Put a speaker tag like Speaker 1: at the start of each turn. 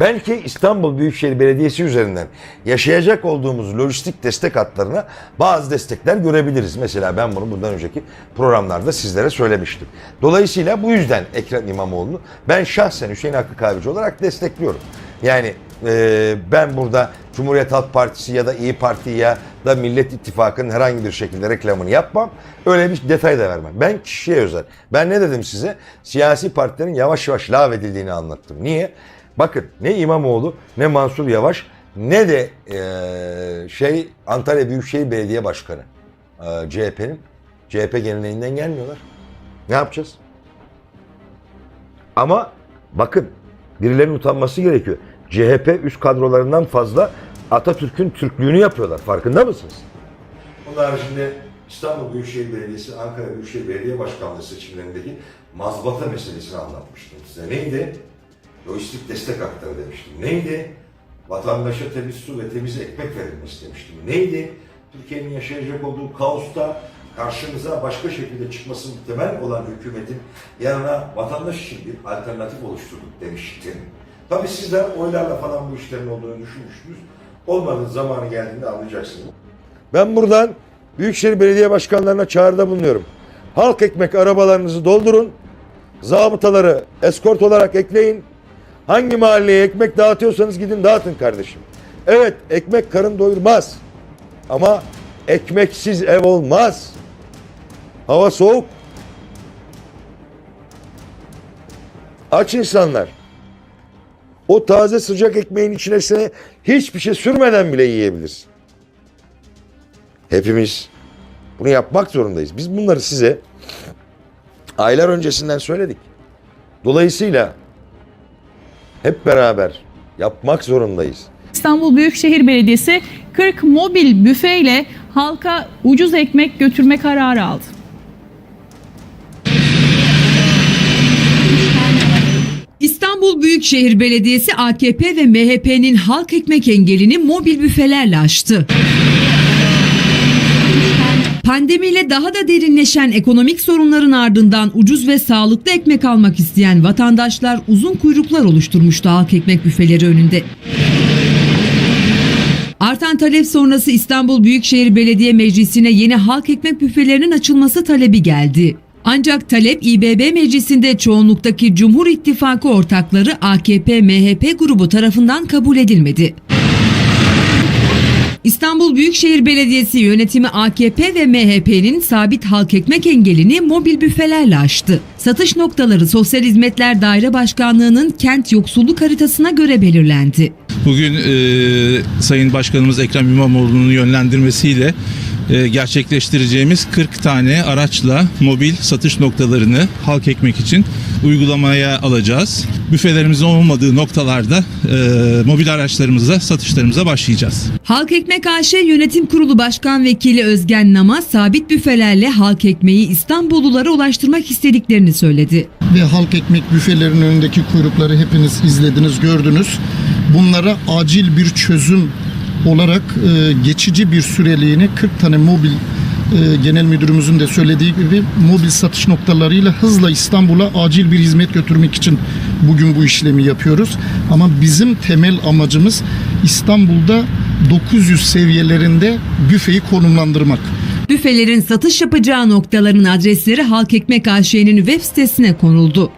Speaker 1: Belki İstanbul Büyükşehir Belediyesi üzerinden yaşayacak olduğumuz lojistik destek hatlarına bazı destekler görebiliriz. Mesela ben bunu bundan önceki programlarda sizlere söylemiştim. Dolayısıyla bu yüzden Ekrem İmamoğlu'nu ben şahsen Hüseyin Hakkı Kahveci olarak destekliyorum. Yani e, ben burada Cumhuriyet Halk Partisi ya da İyi Parti ya da Millet İttifakı'nın herhangi bir şekilde reklamını yapmam. Öyle bir detay da vermem. Ben kişiye özel. Ben ne dedim size? Siyasi partilerin yavaş yavaş lağvedildiğini anlattım. Niye? Bakın ne İmamoğlu ne Mansur Yavaş ne de eee, şey Antalya Büyükşehir Belediye Başkanı eee, CHP'nin CHP geleneğinden gelmiyorlar. Ne yapacağız? Ama bakın birilerinin utanması gerekiyor. CHP üst kadrolarından fazla Atatürk'ün Türklüğünü yapıyorlar. Farkında mısınız? Onun haricinde İstanbul Büyükşehir Belediyesi, Ankara Büyükşehir Belediye Başkanlığı seçimlerindeki mazbata meselesini anlatmıştım size. Neydi? Lojistik destek hakları demiştim. Neydi? Vatandaşa temiz su ve temiz ekmek verilmesi demiştim. Neydi? Türkiye'nin yaşayacak olduğu kaosta karşımıza başka şekilde çıkması muhtemel olan hükümetin yanına vatandaş için bir alternatif oluşturduk demiştim. Tabii sizler oylarla falan bu işlerin olduğunu düşünmüştünüz. Olmadığı zamanı geldiğinde anlayacaksınız. Ben buradan Büyükşehir Belediye Başkanlarına çağrıda bulunuyorum. Halk ekmek arabalarınızı doldurun. Zabıtaları eskort olarak ekleyin. Hangi mahalleye ekmek dağıtıyorsanız gidin dağıtın kardeşim. Evet ekmek karın doyurmaz. Ama ekmeksiz ev olmaz. Hava soğuk. Aç insanlar. O taze sıcak ekmeğin içine hiçbir şey sürmeden bile yiyebilirsin. Hepimiz bunu yapmak zorundayız. Biz bunları size aylar öncesinden söyledik. Dolayısıyla hep beraber yapmak zorundayız.
Speaker 2: İstanbul Büyükşehir Belediyesi 40 mobil büfeyle halka ucuz ekmek götürme kararı aldı.
Speaker 3: İstanbul Büyükşehir Belediyesi AKP ve MHP'nin halk ekmek engelini mobil büfelerle aştı. Pandemiyle daha da derinleşen ekonomik sorunların ardından ucuz ve sağlıklı ekmek almak isteyen vatandaşlar uzun kuyruklar oluşturmuştu halk ekmek büfeleri önünde. Artan talep sonrası İstanbul Büyükşehir Belediye Meclisi'ne yeni halk ekmek büfelerinin açılması talebi geldi. Ancak talep İBB Meclisi'nde çoğunluktaki Cumhur İttifakı ortakları AKP-MHP grubu tarafından kabul edilmedi. İstanbul Büyükşehir Belediyesi yönetimi AKP ve MHP'nin sabit halk ekmek engelini mobil büfelerle aştı. Satış noktaları Sosyal Hizmetler Daire Başkanlığı'nın kent yoksulluk haritasına göre belirlendi.
Speaker 4: Bugün e, Sayın Başkanımız Ekrem İmamoğlu'nun yönlendirmesiyle gerçekleştireceğimiz 40 tane araçla mobil satış noktalarını halk ekmek için uygulamaya alacağız. Büfelerimizin olmadığı noktalarda e, mobil araçlarımızla satışlarımıza başlayacağız.
Speaker 3: Halk Ekmek AŞ Yönetim Kurulu Başkan Vekili Özgen Namaz sabit büfelerle halk ekmeği İstanbullulara ulaştırmak istediklerini söyledi.
Speaker 5: ve halk ekmek büfelerinin önündeki kuyrukları hepiniz izlediniz, gördünüz. Bunlara acil bir çözüm olarak e, geçici bir süreliğine 40 tane mobil e, genel müdürümüzün de söylediği gibi mobil satış noktalarıyla hızla İstanbul'a acil bir hizmet götürmek için bugün bu işlemi yapıyoruz. Ama bizim temel amacımız İstanbul'da 900 seviyelerinde büfeyi konumlandırmak.
Speaker 3: Büfelerin satış yapacağı noktaların adresleri Halk Ekmek AŞ'nin web sitesine konuldu.